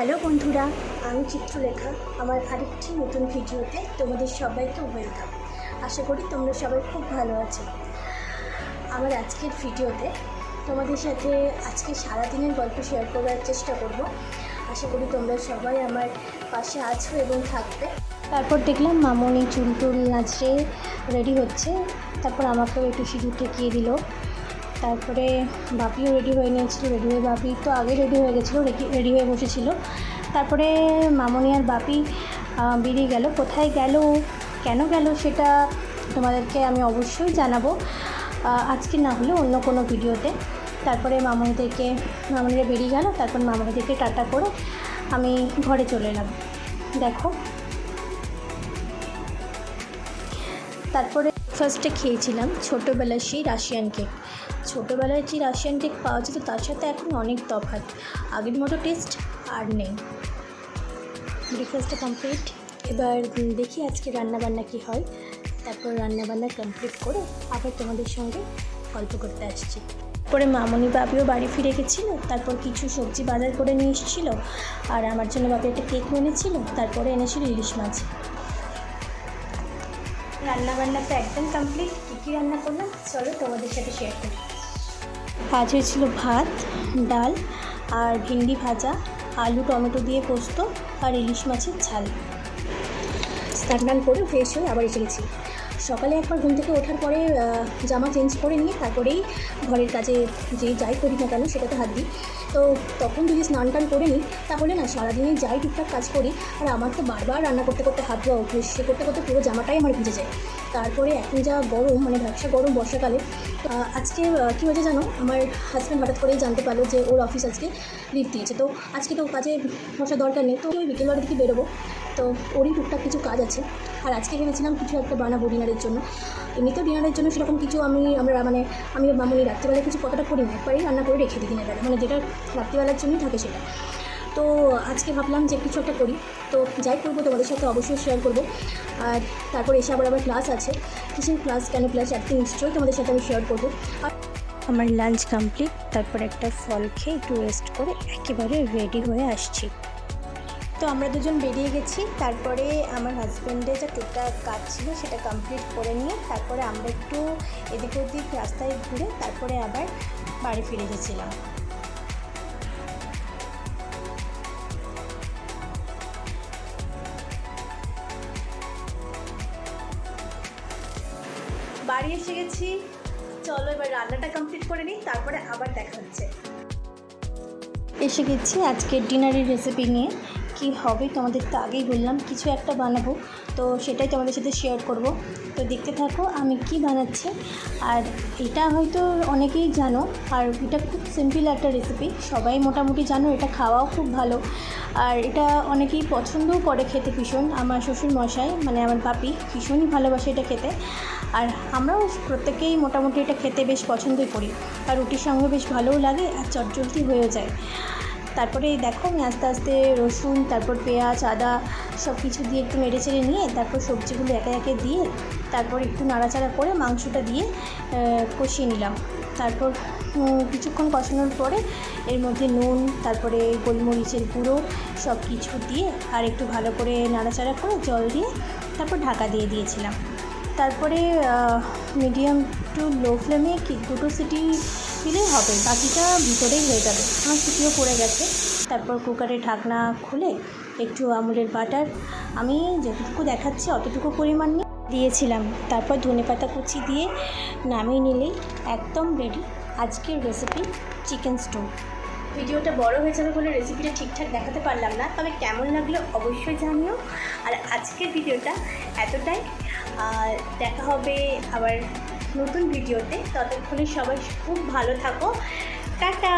Hello বন্ধুরা, আমি চিত্রলেখা। আমার আরেকটি নতুন ভিডিওতে তোমাদের সবাইকে ওয়েলকাম। আশা করি তোমরা সবাই খুব ভালো আছো। আমার আজকের ভিডিওতে তোমাদের সাথে আজকে সারাদিনের গল্প শেয়ার করার চেষ্টা করব। আশা করি তোমরা সবাই আমার পাশে আছো এবং থাকবে। তারপর দেখলাম মামনি চুল টুল নাচড়ে রেডি হচ্ছে। তারপর আমাকেও একটু সিঁদুর ঠেকিয়ে দিল। তারপরে বাপিও রেডি হয়ে নিয়েছিল রেডি হয়ে বাপি তো আগে রেডি হয়ে গেছিল রেডি হয়ে বসেছিল। তারপরে মামনি আর বাপি বেরিয়ে গেল। কোথায় গেল, কেন গেল সেটা তোমাদেরকে আমি অবশ্যই জানাব। আজকে না হলে অন্য কোনো ভিডিওতে। তারপরে মামনিদেরকে মামনিরা বেরিয়ে গেল, তারপর মামনিদেরকে টাটা করে আমি ঘরে চলে এলাম। দেখো। তারপরে ফার্স্টে খেয়েছিলাম ছোটোবেলার সেই রাশিয়ান কেক ছোটোবেলায় যে রাশিয়ান কেক পাওয়া যেত, তার সাথে এখন অনেক তফাৎ। আগের মতো টেস্ট আর নেই। ব্রেকফাস্টটা কমপ্লিট এবার দেখি আজকে রান্নাবান্না কী হয়। তারপর রান্নাবান্না কমপ্লিট করে আবার তোমাদের সঙ্গে গল্প করতে আসছি। পরে মামনি বাপিও বাড়ি ফিরে গেছিল, তারপর কিছু সবজি বাজার করে নিয়ে এসেছিল, আর আমার জন্য বাপি একটা কেক এনেছিল, তারপরে এনেছিল ইলিশ মাছ। রান্না বান্না তো একদম কমপ্লিট কী কী রান্না করলাম? চলো তোমাদের সাথে শেয়ার করি। আজ হয়েছিল ভাত ডাল আর ভিন্ডি ভাজা আলু টমেটো দিয়ে পোস্ত আর ইলিশ মাছের ঝাল। স্নান করে ফ্রেশ হয়ে আবার এসে গেছি। সকালে একবার ঘুম থেকে ওঠার পরে জামা চেঞ্জ করে নিয়ে তারপরেই ঘরের কাজে যে যাই করি না কেন সেটাতে হাত দিই। তো তখন যদি স্নান টান করে নিই, তাহলে না সারাদিনে যাই টুকটাক কাজ করি, আর আমার তো বারবার রান্না করতে করতে হাত ধোয়া অভ্যেস, সে করতে করতে পুরো জামাটাই আমার ভিজে যায়। তারপরে এখন যা গরম মানে ব্যবসা গরম বর্ষাকালে আজকে কী হয়েছে জানো? আমার হাজব্যান্ড হঠাৎ করেই জানতে পারল যে ওর অফিস আজকে লিভ দিয়েছে। তো আজকে তো কাজে বসার দরকার নেই, তো ওই বিকেলবেলা দিকে বেরোবো। তো ওরই টুকটাক কিছু কাজ আছে। আর আজকে ভেবেছিলাম কিছু একটা বানাবো ডিনারের জন্য। এমনিতেও ডিনারের জন্য সেরকম কিছু আমি, আমরা মানে আমি মামুনি রাত্রিবেলায় কিছু কতটা করি না, একবারই রান্না করে রেখে দিই দিনের মানে যেটা রাত্রিবেলার জন্যই থাকে সেটা। তো আজকে ভাবলাম যে কিছু একটা করি। তো যাই করব, তোমাদের সাথে অবশ্যই শেয়ার করব। আর তারপর এসে আবার আবার ক্লাস আছে। কিসের ক্লাস কেন ক্লাস একদিন নিশ্চয়ই তোমাদের সাথে আমি শেয়ার করব। আর আমার লাঞ্চ কমপ্লিট তারপর একটা ফল খেয়ে একটু রেস্ট করে একেবারে রেডি হয়ে আসছি। তো আমরা দুজন বেরিয়ে গেছি। তারপরে আমার হাজব্যান্ডের যা টুকটাক কাজ ছিল সেটা কমপ্লিট করে নিয়ে তারপরে আমরা একটু এদিক ওদিক রাস্তায় ঘুরে তারপরে আবার বাড়ি ফিরে গেছিলাম। বাড়ি এসে গেছি। চলো এবার রান্নাটা কমপ্লিট করে নিই, তারপরে আবার দেখা হচ্ছে। এসে গেছি আজকের ডিনারের রেসিপি নিয়ে। কি হবে, তোমাদের তো আগেই বললাম, কিছু একটা বানাবো। তো সেটাই তোমাদের সাথে শেয়ার করব। তো দেখতে থাকো, আমি কি বানাচ্ছি। আর এটা হয়তো অনেকেই জানো, আর এটা খুব সিম্পল একটা রেসিপি সবাই মোটামুটি জানো, এটা খাওয়াও খুব ভালো। আর এটা অনেকেই পছন্দও করে খেতে ভীষণ। আমার শ্বশুর মশাই মানে আমার বাপি, ভীষণই ভালোবাসে এটা খেতে। আর আমরাও প্রত্যেকেই মোটামুটি এটা খেতে বেশ পছন্দই করি। আর রুটির সঙ্গে বেশ ভালোও লাগে, আর চটজলদি হয়েও যায়। তারপরে দেখো আমি আস্তে আস্তে রসুন, তারপর পেঁয়াজ, আদা সব কিছু দিয়ে একটু নেড়ে চেড়ে নিয়ে তারপর সবজিগুলো একে একে দিয়ে তারপর একটু নাড়াচাড়া করে মাংসটা দিয়ে কষিয়ে নিলাম। তারপর কিছুক্ষণ কষানোর পরে এর মধ্যে নুন, তারপরে গোলমরিচের গুঁড়ো সব কিছু দিয়ে আর একটু ভালো করে নাড়াচাড়া করে জল দিয়ে তারপর ঢাকা দিয়ে দিয়েছিলাম। তারপরে মিডিয়াম টু লো ফ্লেমে দুটো সিটি দিলেই হবে, বাকিটা ভিতরেই হয়ে যাবে। আমার সিটিও পড়ে গেছে। তারপর কুকারে ঢাকনা খুলে একটু আমুলের বাটার। আমি যতটুকু দেখাচ্ছি অতটুকু পরিমাণ নিয়ে দিয়েছিলাম। তারপর ধনে পাতা কুচি দিয়ে নামিয়ে নিলেই একদম রেডি আজকের রেসিপি চিকেন স্টো ভিডিওটা বড় হয়ে যাবে বলে রেসিপিটা ঠিকঠাক দেখাতে পারলাম না, তবে কেমন লাগল অবশ্যই জানিও। আর আজকের ভিডিওটা এতটাই। দেখা হবে আবার নতুন ভিডিওতে ততক্ষণে সবাই খুব ভালো থাকো। টাটা!